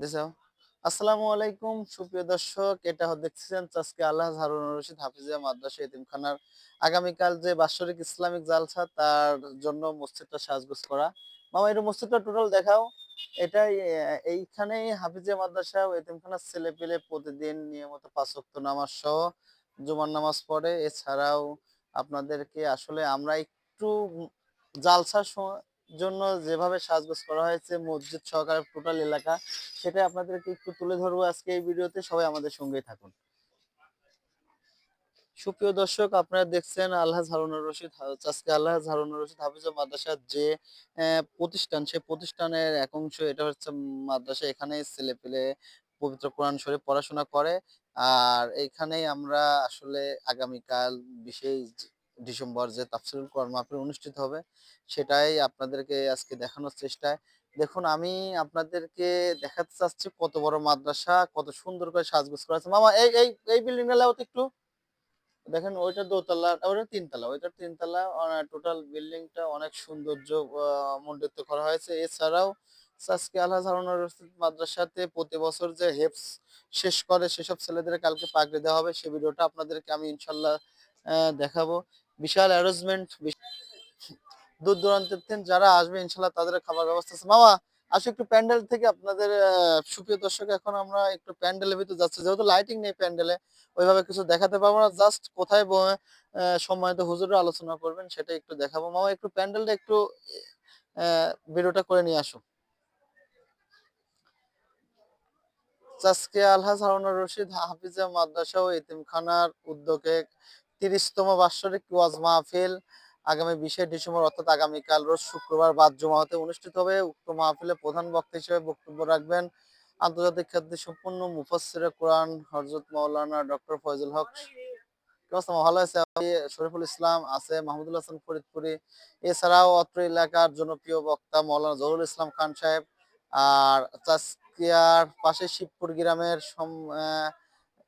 দিছো আসসালামু আলাইকুম, সুপ্রিয় দর্শক, এটা দেখছেন আজকে আল্লাহ হারুন রশিদ হাফিজিয়া মাদ্রাসা আগামীকাল যে বাৎসরিক ইসলামিক জালসা, তার জন্য মসজিদটা সাজগোজ করা। মামা এটা মসজিদটা টোটাল দেখাও। এটাই এইখানেই হাফিজিয়া মাদ্রাসা এতিমখানার ছেলে পেলে প্রতিদিন নিয়মিত পাঁচ ওয়াক্ত নামাজ সহ জুমার নামাজ পড়ে। এছাড়াও আপনাদেরকে আসলে আমরা একটু উম জালসার স- জন্য যেভাবে সাজগোজ করা হয়েছে, মসজিদ সহকারে টোটাল এলাকা সেটা আপনাদেরকে একটু তুলে ধরবো আজকে এই ভিডিওতে। সবাই আমাদের সঙ্গেই থাকুন। সুপ্রিয় দর্শক, আপনারা দেখছেন আল্লাহ হারুনুর রশিদ আজকে আল্লাহ হারুনুর রশিদ হাফিজ মাদ্রাসার যে প্রতিষ্ঠান, সেই প্রতিষ্ঠানের এক অংশ, এটা হচ্ছে মাদ্রাসা। এখানে ছেলে পেলে পবিত্র কোরআন শরীফ পড়াশোনা করে। আর এখানেই আমরা আসলে আগামীকাল বিশেষ ডিসেম্বর যে তাফসিরুল কোরআন মাহফিল অনুষ্ঠিত হবে, সেটাই আপনাদেরকে আজকে দেখানোর চেষ্টায়। দেখুন, আমি আপনাদেরকে দেখাতে চাচ্ছি কত বড় মাদ্রাসা, কত সুন্দর করে সাজগোজ করা আছে। মামা, এই এই এই বিল্ডিং লাও তো একটু দেখেন, ওইটা দোতলা, ওইটা তিনতলা ওইটা তিনতলা টোটাল বিল্ডিংটা অনেক সৌন্দর্য মণ্ডিত করা হয়েছে। এছাড়াও আজকে আল্লাহ মাদ্রাসাতে প্রতি বছর যে হেফস শেষ করে, সেসব ছেলেদের কালকে পাগড়ি দেওয়া হবে। সে ভিডিওটা আপনাদেরকে আমি ইনশাল্লাহ দেখাবো। বিশাল অ্যারেঞ্জমেন্ট দূর দূরান্তের থেকে যারা আসবে, ইনশাল্লাহ তাদের খাবার ব্যবস্থা আছে। মামা, আসো একটু প্যান্ডেল থেকে আপনাদের সুপ্রিয় দর্শক, এখন আমরা একটু প্যান্ডেলের ভিতরে যাচ্ছি। যেহেতু লাইটিং নেই প্যান্ডেলে, ওইভাবে কিছু দেখাতে পারব না। জাস্ট কোথায় সম্মানিত হুজুররা আলোচনা করবেন সেটা একটু দেখাবো। মামা, একটু প্যান্ডেলটা একটু ভিডিওটা করে নিয়ে আসো। আজকে আলহাজ হারুনুর রশিদ, হাফিজা মাদ্রাসা ও এতিমখানার উদ্যোগে তিরিশতম বাৎসরিক ওয়াজ মাহফিল আগামী বিশে ডিসেম্বর, অর্থাৎ আগামীকাল রোজ শুক্রবার বাদ জমাতে অনুষ্ঠিত হবে। উক্ত মাহফিলে প্রধান বক্তা হিসেবে বক্তব্য রাখবেন আন্তর্জাতিক খ্যাতি সম্পন্ন মুফাসসিরে কোরআন হযরত মাওলানা ডক্টর ফয়জুল হক? ভালো আছে? শরীফুল ইসলাম আছে, মাহমুদুল হাসান ফরিদপুরি। এছাড়াও অত্র এলাকার জনপ্রিয় বক্তা মাওলানা জহুরুল ইসলাম খান সাহেব। আর চাস্কিয়ার পাশে শিবপুর গ্রামের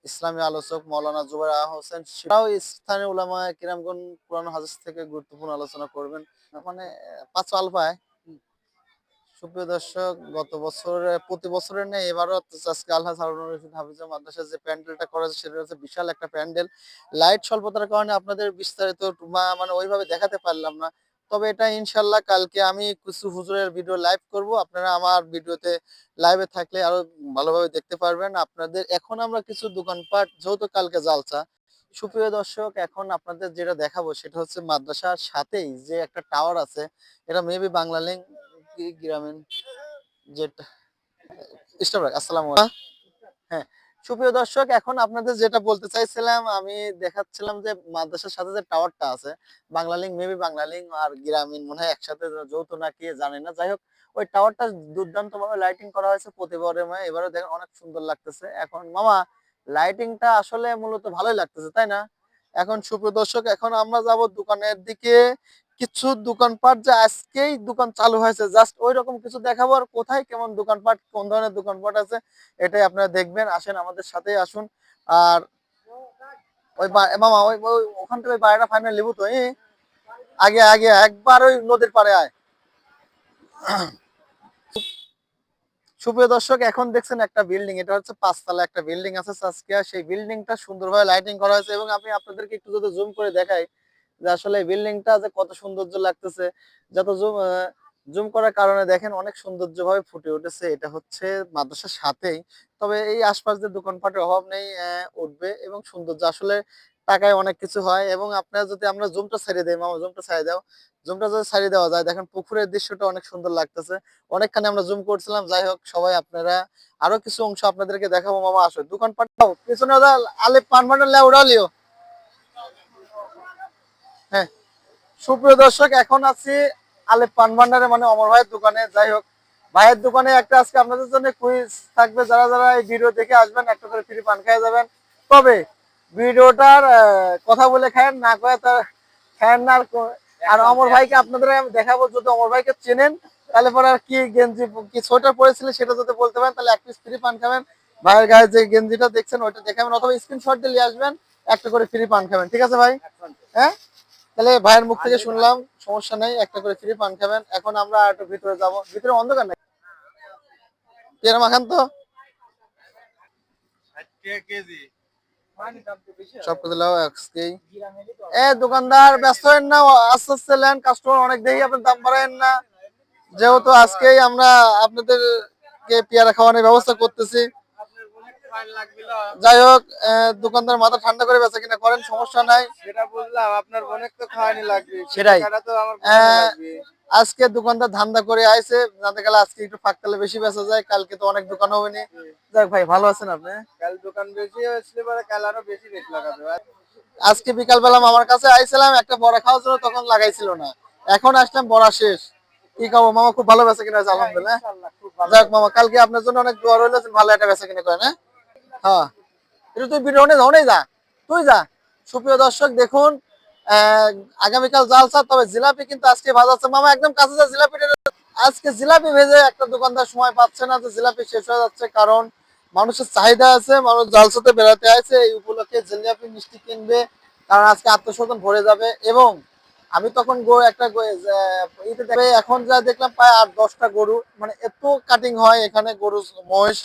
ইসলামী আলোচক মাওলানা জুবাইর হোসেন সেটাও স্থানীয় উলামা কিরামগণ কোরআন হাদিস থেকে গুরুত্বপূর্ণ আলোচনা করবেন। মানে পাঁচ আলফায়। সুপ্রিয় দর্শক গত বছর প্রতি বছরের নেই এবারও আজকে আল্লাহ রশিদ হাফিজা মাদ্রাসার যে প্যান্ডেলটা করা হয়েছে সেটা হচ্ছে বিশাল একটা প্যান্ডেল। লাইট স্বল্পতার কারণে আপনাদের বিস্তারিত মানে ওইভাবে দেখাতে পারলাম না। তবে এটা ইনশাল্লাহ কালকে আমি কিছু হুজুরের ভিডিও লাইভ করব। আপনারা আমার ভিডিওতে লাইভে থাকলে আরও ভালোভাবে দেখতে পারবেন। আপনাদের, এখন আমরা কিছু দোকানপাট, যেহেতু কালকে জালসা, সুপ্রিয় দর্শক, এখন আপনাদের যেটা দেখাবো সেটা হচ্ছে মাদ্রাসার সাথেই যে একটা টাওয়ার আছে, এটা মেবি বাংলা লিঙ্ক গ্রামীণ, যেটা আসসালামু হ্যাঁ সুপ্রিয় দর্শক, এখন আপনাদের যেটা বলতে চাইছিলাম, আমি দেখাচ্ছিলাম যে মাদ্রাসার সাথে যে টাওয়ারটা আছে, Banglalink maybe Banglalink আর গ্রামীণ, মনে হয় একসাথে যৌথ না কি, জানি না। যাই হোক, ওই টাওয়ারটা দুর্দান্ত ভাবে লাইটিং করা হয়েছে প্রতিবারের মতো। এবারে দেখেন অনেক সুন্দর লাগতেছে। এখন মামা লাইটিংটা আসলে মূলত ভালোই লাগতেছে, তাই না? এখন সুপ্রিয় দর্শক, এখন আমরা যাব দোকানের দিকে। কিছু দোকানপাট যে আজকেই দোকান চালু হয়েছে জাস্ট ওই রকম কিছু দেখাবো আর কোথায় কেমন দোকানপাট, কোন ধরনের দোকানপাট আছে, এটাই আপনারা দেখবেন। আসেন আমাদের সাথেই আসুন। আর ওই মামা, ওই ওখান থেকে বাড়িটা ফাইনাল লিবু তো? আগে আগে, একবার ওই নদীর পাড়ে আয়। সুপ্রিয় দর্শক, এখন দেখছেন একটা বিল্ডিং এটা হচ্ছে পাঁচতলা একটা বিল্ডিং আছে সাসকিয়া সেই বিল্ডিংটা সুন্দরভাবে লাইটিং করা হয়েছে এবং আমি আপনাদেরকে একটু যদি জুম করে দেখাই যে আসলে বিল্ডিংটা যে কত সৌন্দর্য লাগতেছে, যত জুম জুম করার কারণে দেখেন অনেক সৌন্দর্যভাবে ফুটে উঠেছে। এটা হচ্ছে মাদ্রাসার সাথেই। তবে এই আশপাশ দিয়ে দোকানপাটের অভাব নেই উঠবে এবং সৌন্দর্য আসলে টাকায় অনেক কিছু হয় এবং আপনারা যদি আমরা জুমটা ছাড়িয়ে দেই, মামা জুমটা ছাড়িয়ে দাও। জুমটা যদি ছাড়িয়ে দেওয়া যায়, দেখেন পুকুরের দৃশ্যটা অনেক সুন্দর লাগতেছে। অনেকখানি আমরা জুম করছিলাম। যাই হোক, সবাই আপনারা আরও কিছু অংশ আপনাদেরকে দেখাবো, মামা। আসো, দোকানপাট, পিছনে আলে পান বান্ডার লে লিও। হ্যাঁ। সুপ্রিয় দর্শক এখন আছি আলে পান ভান্ডারে মানে অমর ভাইয়ের দোকানে। যাই হোক ভাইয়ের দোকানে একটা আজকে আপনাদের জন্য কুইজ থাকবে। যারা যারা এই ভিডিও দেখে আসবেন একটা করে ফ্রি পান খেয়ে যাবেন। তবে ভিডিওটার কথা বলে খায়েন না কয়ে তার খায়েন না আর অমর ভাইকে আপনাদের আমি দেখাবো। যদি অমর ভাইকে চেনেন তাহলে পরে আর কি গেঞ্জি কি সোয়েটার পরেছিলেন সেটা যদি বলতে পারেন তাহলে এক পিস ফ্রি পান খাবেন। ভাইয়ের গায়ে যে গেঞ্জিটা দেখছেন ওইটা দেখাবেন অথবা স্ক্রিনশট দিয়ে আসবেন একটা করে ফ্রি পান খাবেন। ঠিক আছে ভাই? হ্যাঁ? তাহলে ভাইয়ের মুখ থেকে শুনলাম সমস্যা নেই একটা করে ফ্রি পান খাবেন। এখন আমরা একটু ভিতরে যাব। ভিতরে অন্ধকার নাই পেয়ারা মাখান তো? সব কিছু লাও আজকেই এ দোকানদার ব্যস্ত হন না আস্তে আস্তে নেন কাস্টমার অনেক দেখি আপনার দাম বাড়ায়েন না। যেহেতু আজকেই আমরা আপনাদেরকে পেয়ারা খাওয়ানোর ব্যবস্থা করতেছি যাই হোক দোকানদার মাথা ঠান্ডা করে বেচা কিনা করেন সমস্যা নাই। সেটা বুঝলাম আপনার বোনের তো খাওয়ানি লাগবে। সেটাই। আজকে দোকানদার ধান্দা করে আইছে জানতে গেলে আজকে একটু ফাঁকতালে বেশি বেচা যায় কালকে তো অনেক দোকান হবে নি যাক ভাই ভালো আছেন আপনি? কাল দোকান বেশি হয়েছিল পরে কাল আরও বেশি রেট লাগাবে। আজকে বিকাল বেলা আমার কাছে আইছিলাম একটা বড়া খাওয়ার জন্য তখন লাগাইছিল না। এখন আসলাম বড়া শেষ। কি খাব মামা খুব ভালো বেচা কিনা আলহামদুলিল্লাহ। যাক মামা কালকে আপনার জন্য অনেক দোয়া রইল ভালো একটা বেচা কিনা করেন হ্যাঁ? হ্যাঁ। এটা তুই নিয়ে যাও যা। তুই যা। সুপ্রিয় দর্শক, দেখুন আগামীকাল জালসা তবে জিলাপি কিন্তু আজকে ভাজাচ্ছে। মামা, একদম কাছে যা, জিলাপি আজকে জিলাপি ভেজে একটা দোকানদার সময় পাচ্ছে না যে জিলাপি শেষ হয়ে যাচ্ছে, কারণ মানুষের চাহিদা আছে, মানুষ জালসাতে বেড়াতে আছে এই উপলক্ষে জিলাপি মিষ্টি কিনবে, কারণ আজকে আত্মস্বজন ভরে যাবে। এবং আমি তখন একটা এখন যা দেখলাম, প্রায় আট দশটা গরু মানে এত কাটিং হয় এখানে গরু মহিষ।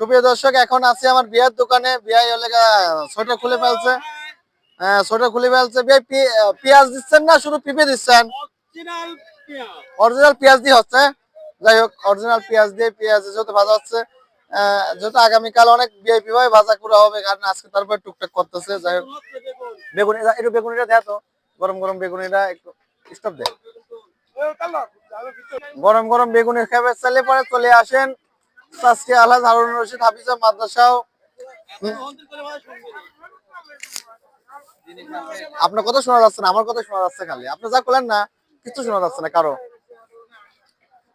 সুপ্রিয় দর্শক এখন আছি আমার বিয়ার দোকানে। বিয়াই খুলে ফেলছে। হ্যাঁ খুলে ফেলছে। বিয়াই পেঁয়াজ দিচ্ছেন না শুধু পিপে দিচ্ছেন? অরিজিনাল পেঁয়াজ। দিয়ে হচ্ছে। যাই হোক অরিজিনাল পেঁয়াজ দিয়ে পেঁয়াজ যেহেতু ভাজা হচ্ছে যেহেতু আগামীকাল অনেক ভিআইপি ভাবে ভাজা করা হবে কারণ আজকে তারপর টুকটাক করতেছে। যাই হোক। বেগুনি একটু বেগুনিটা দেয় তো। গরম গরম বেগুনিটা একটু স্টপ দে গরম গরম বেগুনি খাবে চাইলে পরে চলে আসেন। আজকে আলহাজ হারুন রশিদ, হাফিজা মাদ্রাসাও। আপনার কথা শোনা যাচ্ছে না, আমার কথা শোনা যাচ্ছে খালি। আপনি যা করলেন না, কিছু শোনা যাচ্ছে না কারও।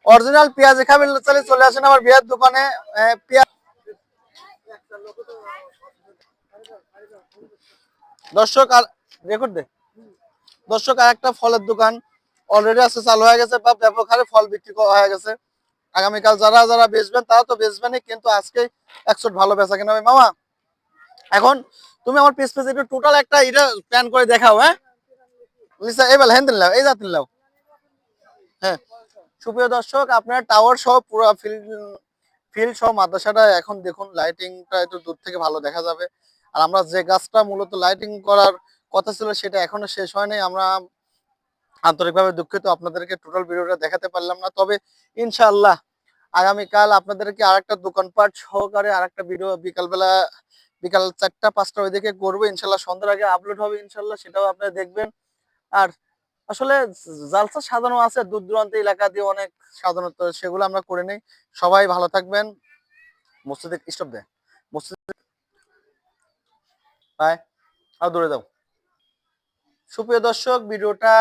অরিজিনাল পেঁয়াজ খাবে চলে চলে আসেন আমার বিয়ের দোকানে পেঁয়াজ দর্শক আর রেকর্ড দে। দর্শক আর একটা ফলের দোকান। অলরেডি আছে, চালু হয়ে গেছে বা ব্যাপক হারে ফল বিক্রি করা হয়ে গেছে। আগামীকাল যারা যারা বেচবেন, তারা তো বেচবেনই, কিন্তু আজকে একশো ভালো বেচা কিনা হবে। মামা, এখন তুমি আমার পিস পিস টোটাল একটা এটা প্ল্যান করে দেখাও হ্যাঁ? লিসা এবার হ্যান্ডেল লাও এই জাতির লাও হ্যাঁ সুপ্রিয় দর্শক, আপনার টাওয়ার সহ পুরো ফিল্ড ফিল্ড সহ মাদ্রাসাটা এখন দেখুন লাইটিংটা একটু দূর থেকে ভালো দেখা যাবে। আর আমরা যে গাছটা মূলত লাইটিং করার কথা ছিল, সেটা এখনও শেষ হয়নি আমরা আন্তরিকভাবে দুঃখিত, আপনাদেরকে টোটাল ভিডিওটা দেখাতে পারলাম না। তবে ইনশাআল্লাহ আগামীকাল আপনাদেরকে আরেকটা দোকানপাট সহকারে আরেকটা ভিডিও বিকালবেলা, বিকাল চারটা, পাঁচটা ওইদিকে করব। ইনশাল্লাহ সন্ধ্যার আগে আপলোড হবে ইনশাল্লাহ সেটাও আপনারা দেখবেন। আর আসলে জালসা সাজানো আছে, দূর দূরান্ত এলাকা দিয়ে অনেক সাজানো, তো সেগুলো আমরা করে নেই। সবাই ভালো থাকবেন। মসজিদে স্টপ দেয়। মসজিদ আর দূরে যাও। সুপ্রিয় দর্শক, ভিডিওটা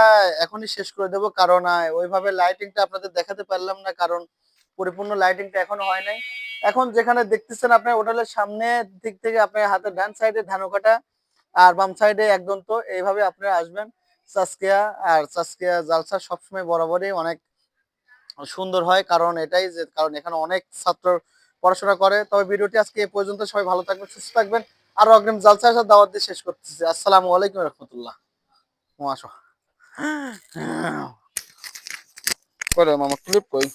এখনই শেষ করে দেব কারণ ওইভাবে লাইটিংটা আপনাদের দেখাতে পারলাম না কারণ পরিপূর্ণ লাইটিংটা এখনও হয় নাই। এখন যেখানে দেখতেছেন আপনার হোটেলের সামনে দিক থেকে আপনার হাতের ডান সাইডে ধানকাটা আর বাম সাইডে একদম তো এইভাবে আপনারা আসবেন। চাসকিয়া আর চাসকিয়া জালসা সবসময় বরাবরই অনেক সুন্দর হয় কারণ এটাই যে, কারণ এখানে অনেক ছাত্র পড়াশোনা করে। তবে ভিডিওটি আজকে এই পর্যন্ত সবাই ভালো থাকবেন, সুস্থ থাকবেন। আর অগ্রিম জালসা আসার দাওয়াত দিয়ে শেষ করতেছি। আসসালামু আলাইকুম রহমতুল্লাহ। আসো করে মামা ক্লিপ কই